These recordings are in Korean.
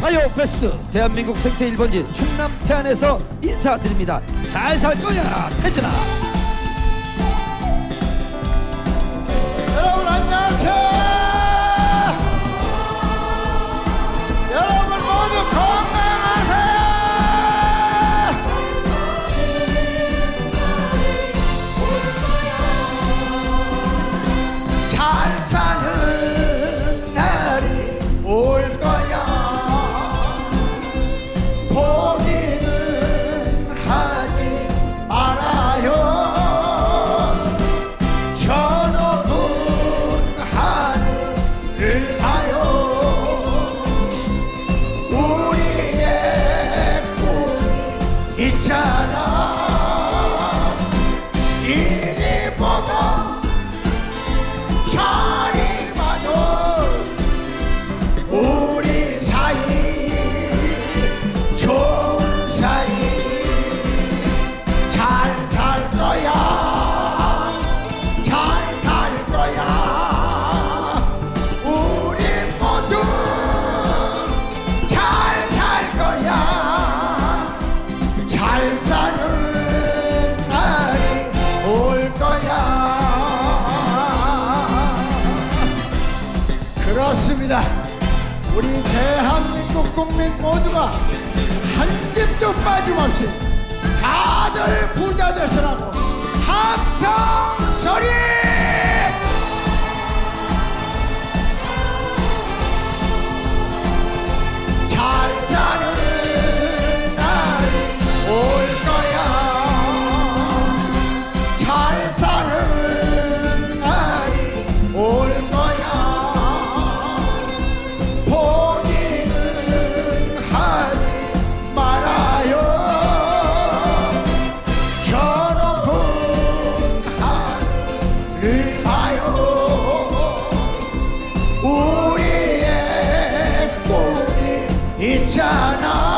가요 베스트 대한민국 생태 1번지 충남 태안에서 인사드립니다. 잘 살 거야 태진아. 그렇습니다. 우리 대한민국 국민 모두가 한 집도 빠짐없이 다들 Jana.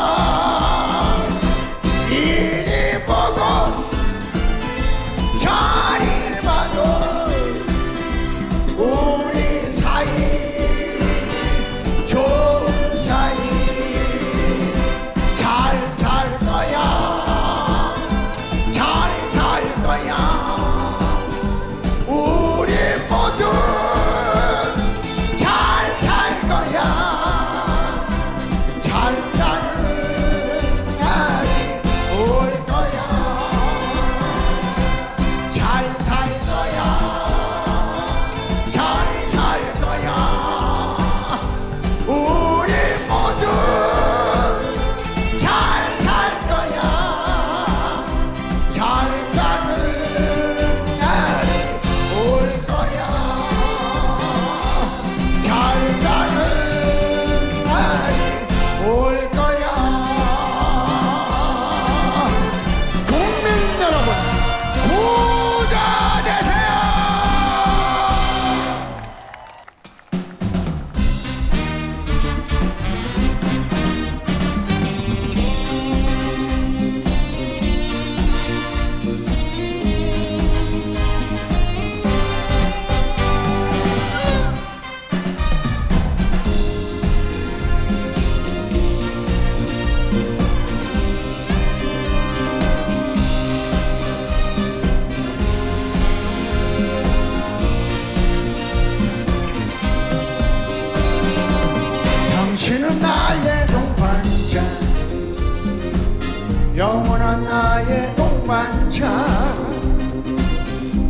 반자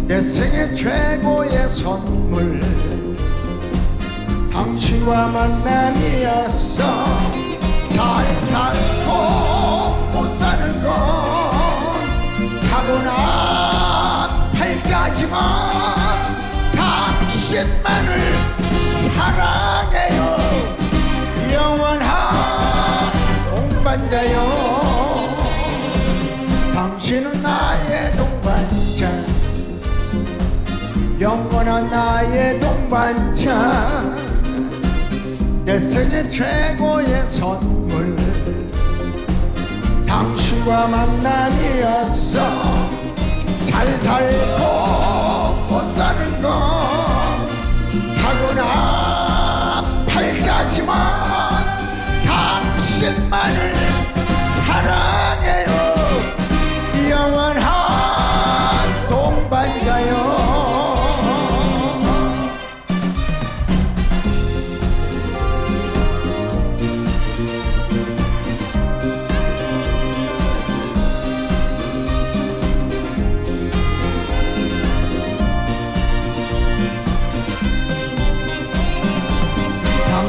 내 생애 최고의 선물. 당신과 만남이었어. 잘 살고 못 사는 건 타고난 팔자지만 당신만을 사랑 당신은 나의 동반자. 영원한 나의 동반자. 내 생애 최고의 선물. 당신과 만남이었어. 잘 살고 못 사는 거. 타고난 팔자지만 당신만을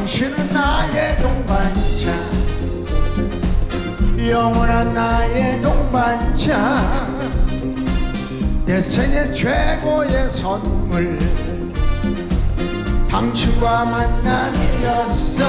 당신은 나의 동반자. 영원한 나의 동반자. 내 생애 최고의 선물. 당신과 만남이었어